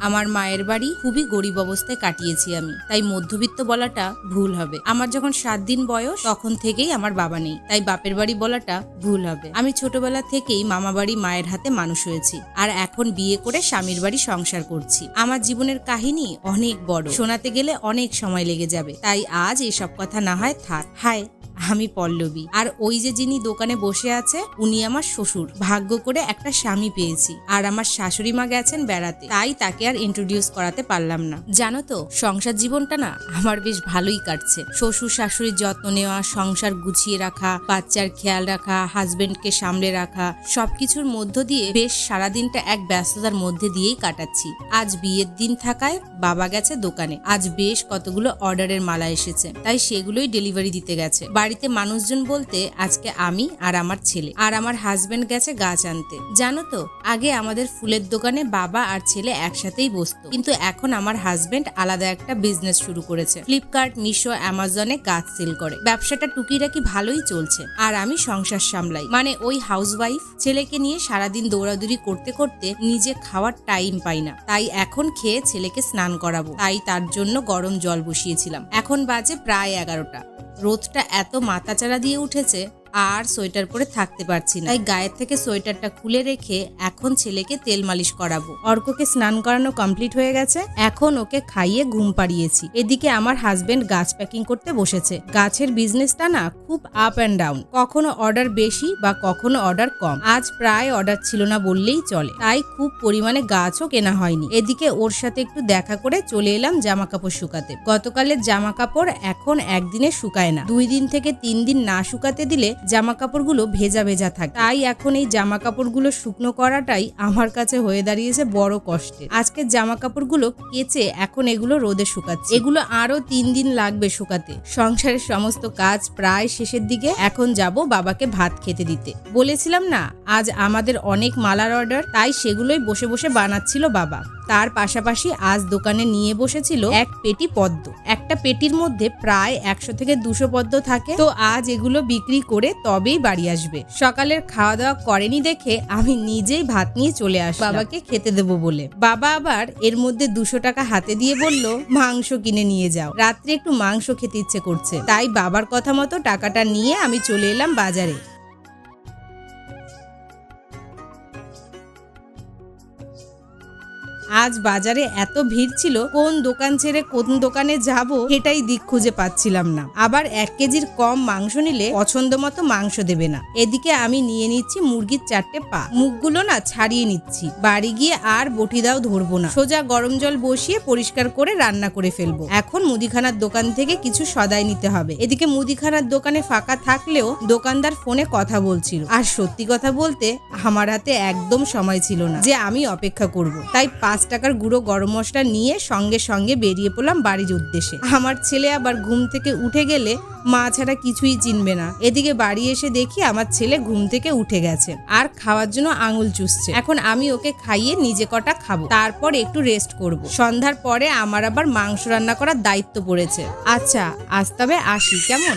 আমার মায়ের বাড়ি খুবই গরিব অবস্থায় কাটিয়েছি আমি, তাই মধ্যবিত্ত বলাটা ভুল হবে। আমার যখন সাত দিন বয়স, তখন থেকেই আমার বাবা নেই, তাই বাপের বাড়ি বলাটা ভুল হবে। আমি ছোটবেলা থেকেই মামা বাড়ি মায়ের হাতে মানুষ হয়েছি, আর এখন বিয়ে করে স্বামীর বাড়ি সংসার করছি। আমার জীবনের কাহিনী অনেক বড়, শোনাতে গেলে অনেক সময় লেগে যাবে, তাই আজ এসব কথা না হয় থাক। হায়! আমি পল্লবী। আর ওই যে যিনি দোকানে বসে আছে, উনি আমার শ্বশুর। ভাগ্য করে একটা স্বামী পেয়েছি। আর আমার শাশুড়ি মা গেছেন বেড়াতে। তাই তাকে আর ইন্ট্রোডিউস করাতে পারলাম না। জানো তো, সংসার জীবনটা না আমার বেশ ভালোই কাটছে। শ্বশুর শাশুড়ির যত্ন নেওয়া, সংসার গুছিয়ে রাখা, বাচ্চার খেয়াল রাখা হাজবেন্ডকে সামলে রাখা, সবকিছুর মধ্য দিয়ে বেশ সারাদিনটা এক ব্যস্ততার মধ্যে দিয়েই কাটাচ্ছি। আজ বিয়ের দিন থাকায় বাবা গেছে দোকানে। আজ বেশ কতগুলো অর্ডারের মালা এসেছে। তাই সেগুলোই ডেলিভারি দিতে গেছে। বাড়িতে মানুষজন বলতে আজকে আমি আর আমার ছেলে। আর আমার হাজবেন্ড গেছে গাছ আনতে। জানো তো, আগে আমাদের ফুলের দোকানে বাবা আর ছেলে একসাথেই বসতো। কিন্তু এখন আমার হাজবেন্ড আলাদা একটা বিজনেস শুরু করেছে। ফ্লিপকার্ট মিশো অ্যামাজনে গাছ সেল করে। ব্যবসাটা টুকিটাকি ভালোই চলছে। আর আমি সংসার সামলাই। মানে ওই হাউসওয়াইফ ছেলেকে নিয়ে সারাদিন দৌড়াদৌড়ি করতে করতে নিজে খাওয়ার টাইম পাই না। তাই এখন খেয়ে ছেলেকে স্নান করাবো। তাই তার জন্য গরম জল বসিয়েছিলাম। এখন বাজে প্রায় এগারোটা। রোদটা এত মাথাচাড়া দিয়ে উঠেছে আর সোয়েটার পরে থাকতে পারছি না। তাই গায়ের থেকে সোয়েটারটা খুলে রেখে এখন ছেলেকে তেল মালিশ করাবো। অর্ককে স্নান করানো কমপ্লিট হয়ে গেছে। এখন ওকে খাইয়ে ঘুম পাড়িয়েছি। এদিকে আমার হাজবেন্ড গাছ প্যাকিং করতে বসেছে। গাছের বিজনেসটা না খুব আপ অ্যান্ড ডাউন কখনো অর্ডার বেশি বা কখনো অর্ডার কম। আজ প্রায় অর্ডার ছিল না বললেই চলে। তাই খুব পরিমাণে গাছও কেনা হয়নি। এদিকে ওর সাথে একটু দেখা করে চলে এলাম জামা কাপড় শুকাতে। গতকালের জামা কাপড় এখন একদিনে শুকায় না। দুই দিন থেকে তিন দিন না শুকাতে দিলে জামা কাপড়গুলো ভেজা ভেজা থাকে। তাই এখন এই জামা কাপড়গুলো শুকনো করাটাই আমার কাছে হয়ে দাঁড়িয়েছে বড় কষ্টের। আজকে জামা কাপড়গুলো কেচে এখন এগুলো রোদে শুকাচ্ছে। এগুলো আরও তিন দিন লাগবে শুকাতে। সংসারের সমস্ত কাজ প্রায় শেষের দিকে। এখন যাব বাবাকে ভাত খেতে দিতে। বলেছিলাম না, আজ আমাদের অনেক মালার অর্ডার, তাই সেগুলোই বসে বসে বানাচ্ছিল বাবা। তার পাশাপাশি আজ দোকানে নিয়ে বসেছিল এক পেটি পদ্ম। একটা পেটির মধ্যে প্রায় একশো থেকে দুশো পদ্ম থাকে। তো আজ এগুলো বিক্রি করে তবেই বাড়ি আসবে। সকালের খাওয়া দাওয়া করেনি দেখে আমি নিজেই ভাত নিয়ে চলে আস বাবাকে খেতে দেবো বলে। বাবা আবার এর মধ্যে দুশো টাকা হাতে দিয়ে বলল, মাংস কিনে নিয়ে যাও। রাত্রে একটু মাংস খেতে ইচ্ছে করছে। তাই বাবার কথা মতো টাকাটা নিয়ে আমি চলে এলাম বাজারে। আজ বাজারে এত ভিড় ছিল, কোন দোকান ছেড়ে কোন দোকানে যাব এটাই দিক খুঁজে পাচ্ছিলাম না। আবার এক কেজির কম মাংস নিলে পছন্দ মতো মাংস দেবে না। এদিকে আমি নিয়ে নিচ্ছি মুরগির চারটে পা। মুখগুলো না ছাড়িয়ে নিচ্ছি। বাড়ি গিয়ে আর বটি দাও ধরবো না। সোজা গরম জল বসিয়ে পরিষ্কার করে রান্না করে ফেলব। এখন মুদিখানার দোকান থেকে কিছু সদাই নিতে হবে। এদিকে মুদিখানার দোকানে ফাঁকা থাকলেও দোকানদার ফোনে কথা বলছিল। আর সত্যি কথা বলতে, আমার হাতে একদম সময় ছিল না যে আমি অপেক্ষা করব। তাই পাঁচ টাকার গুঁড়ো গরম মশলা নিয়ে সঙ্গে সঙ্গে বেরিয়ে পড়লাম বাড়ির উদ্দেশ্যে। আমার ছেলে আবার ঘুম থেকে উঠে গেলে মা ছাড়া কিছুই চিনবে না। এদিকে বাড়ি এসে দেখি আমার ছেলে ঘুম থেকে উঠে গেছে আর খাওয়ার জন্য আঙুল চুষছে। এখন আমি ওকে খাইয়ে নিজে কটা খাব, তারপর একটু রেস্ট করব। সন্ধ্যার পরে আমার আবার মাংস রান্না করার দায়িত্ব পড়েছে। আচ্ছা আজ তবে আসি, কেমন?